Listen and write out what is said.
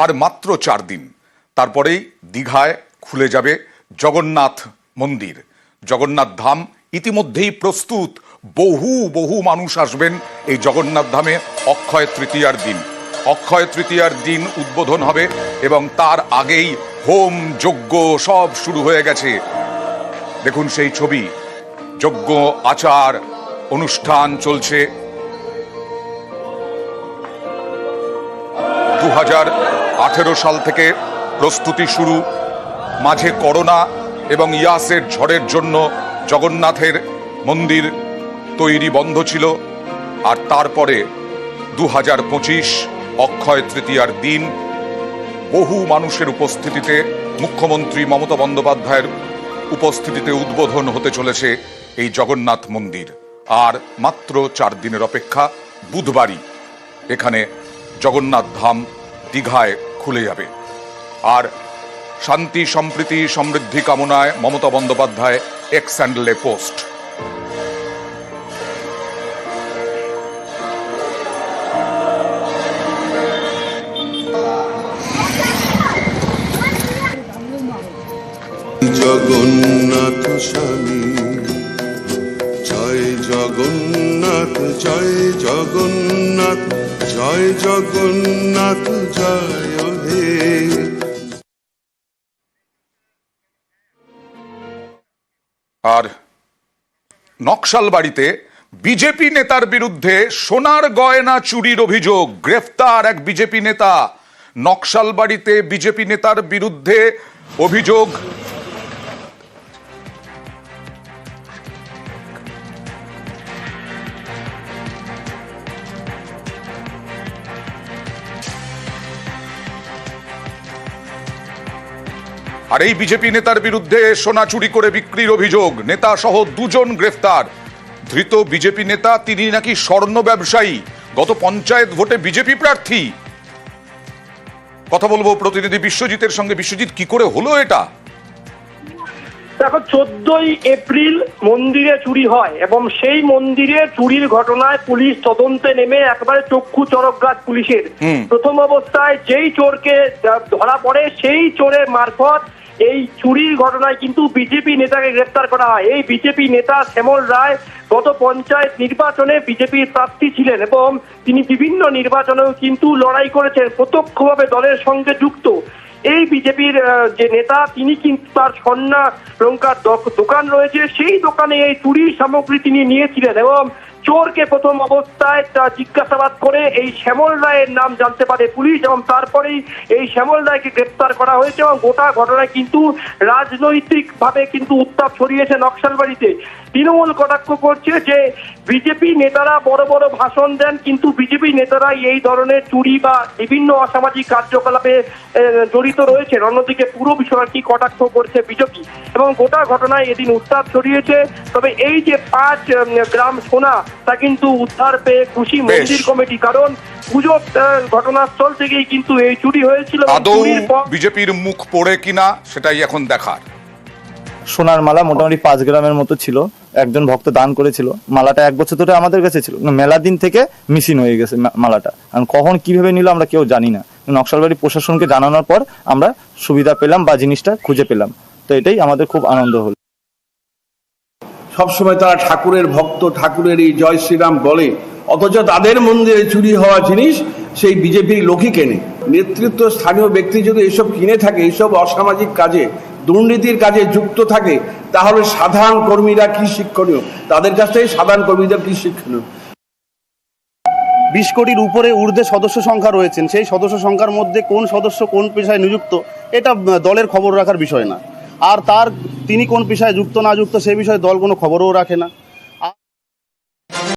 আর মাত্র চার দিন। তারপরেই দীঘায় খুলে যাবে জগন্নাথ মন্দির। জগন্নাথ ধাম ইতিমধ্যেই প্রস্তুত। বহু বহু মানুষ আসবেন এই জগন্নাথ ধামে অক্ষয় তৃতীয়ার দিন। অক্ষয় তৃতীয়ার দিন উদ্বোধন হবে এবং তার আগেই হোম যজ্ঞ সব শুরু হয়ে গেছে। দেখুন সেই ছবি। যজ্ঞ, আচার, অনুষ্ঠান চলছে। দু হাজার আঠেরো সাল থেকে প্রস্তুতি শুরু। মাঝে করোনা এবং ইয়াসের ঝড়ের জন্য জগন্নাথের মন্দির তৈরি বন্ধ ছিল আর তারপরে দু হাজার পঁচিশ অক্ষয় তৃতীয়ার দিন বহু মানুষের উপস্থিতিতে মুখ্যমন্ত্রী মমতা বন্দ্যোপাধ্যায়ের উপস্থিতিতে উদ্বোধন হতে চলেছে এই জগন্নাথ মন্দির। আর মাত্র চার দিনের অপেক্ষা বুধবারই এখানে জগন্নাথ ধাম দীঘায় খুলে যাবে। আর শান্তি, সম্প্রীতি, সমৃদ্ধি কামনায় মমতা বন্দ্যোপাধ্যায় এক্স হ্যান্ডেলে পোস্ট জগন্নাথ স্বামী, জয় জগন্নাথ। জয় জগন্নাথ জয় জগন্নাথ, জয় হে। আর নকশাল বাড়িতে বিজেপি নেতার বিরুদ্ধে সোনার গয়না চুরির অভিযোগ, গ্রেফতার এক বিজেপি নেতা। নকশাল বাড়িতে বিজেপি নেতার বিরুদ্ধে অভিযোগ আর এই বিজেপি নেতার বিরুদ্ধে সোনা চুরি করে বিক্রির অভিযোগ। নেতা সহ দুজন গ্রেফতার। ধৃত বিজেপি নেতা তিনি নাকি স্বর্ণ ব্যবসায়ী। গত পঞ্চায়েত ভোটে বিজেপি প্রার্থী। কথা বলব প্রতিনিধি বিশ্বজিতের সঙ্গে। বিশ্বজিৎ কি করে হলো এটা? দেখো চোদ্দই এপ্রিল মন্দিরে চুরি হয় এবং সেই মন্দিরে চুরির ঘটনায় পুলিশ তদন্তে নেমে একবারে চক্ষু চরক গাছ পুলিশের প্রথম অবস্থায় যেই চোরকে ধরা পড়ে সেই চোরের মারফত এই চুরির ঘটনায় কিন্তু বিজেপি নেতাকে গ্রেপ্তার করা হয়। এই বিজেপি নেতা শ্যামল রায় গত পঞ্চায়েত নির্বাচনে বিজেপির প্রার্থী ছিলেন এবং তিনি বিভিন্ন নির্বাচনেও কিন্তু লড়াই করেছেন, প্রত্যক্ষভাবে দলের সঙ্গে যুক্ত। এই বিজেপির যে নেতা, তিনি কিন্তু তার স্বর্ণা লঙ্কার দক- দোকান রয়েছে। সেই দোকানে এই চুরির সামগ্রী তিনি নিয়েছিলেন এবং চোরকে প্রথম অবস্থায় জিজ্ঞাসাবাদ করে এই শ্যামল রায়ের নাম জানতে পারে পুলিশ এবং তারপরেই এই শ্যামল রায়কে গ্রেপ্তার করা হয়েছে এবং গোটা ঘটনায় কিন্তু রাজনৈতিক ভাবে কিন্তু উত্তাপ ছড়িয়েছে নকশালবাড়িতে। তৃণমূল কটাক্ষ করছে যে বিজেপি নেতারা বড় বড় ভাষণ দেন কিন্তু বিজেপি নেতারা এই ধরনের চুরি বা বিভিন্ন অসামাজিক কার্যকলাপে জড়িত রয়েছে। অন্যদিকে পুরো বিষয়টি কটাক্ষ করছে বিজেপি এবং গোটা ঘটনায় এদিন উত্তাপ ছড়িয়েছে। তবে এই যে পাঁচ গ্রাম সোনা তা কিন্তু উদ্ধার পেয়ে খুশি মন্দির কমিটি। কারণ পুজো ঘটনাস্থল থেকেই কিন্তু এই চুরি হয়েছিল বিজেপির মুখ পড়ে কিনা সেটাই এখন দেখার। সোনার মালা মোটামুটি পাঁচ গ্রামের মতো ছিল। একজন ভক্ত দান করেছিল। মালাটা এক বছর ধরে আমাদের কাছে ছিল। মেলা দিন থেকে মিসিং হয়ে গেছে মালাটা। কারণ কখন কীভাবে নিল আমরা কেউ জানি না। নকশালবাড়ি প্রশাসনকে জানানোর পর আমরা সুবিধা পেলাম বা জিনিসটা খুঁজে পেলাম। তো এটাই আমাদের খুব আনন্দ হলো। সবসময় তারা ঠাকুরের ভক্ত ঠাকুরের এই জয় শ্রীরাম বলে। অথচ তাদের মন্দিরে চুরি হওয়া জিনিস সেই বিজেপির লোকই কেনে। নেতৃত্ব স্থানীয় ব্যক্তি যদি এসব কিনে থাকে এইসব অসামাজিক কাজে দুর্নীতির কাজে যুক্ত থাকে, তাহলে সাধারণ কর্মীরা কি শিক্ষণীয়? তাদের কাছ থেকে সাধারণ কর্মীদের কি শিক্ষণীয়? বিশ কোটির উপরে ঊর্ধ্বে সদস্য সংখ্যা রয়েছেন। সেই সদস্য সংখ্যার মধ্যে কোন সদস্য কোন পেশায় নিযুক্ত, এটা দলের খবর রাখার বিষয় না। আর তার, তিনি কোন পেশায় যুক্ত না যুক্ত, সে বিষয়ে দল কোনো খবরও রাখে না।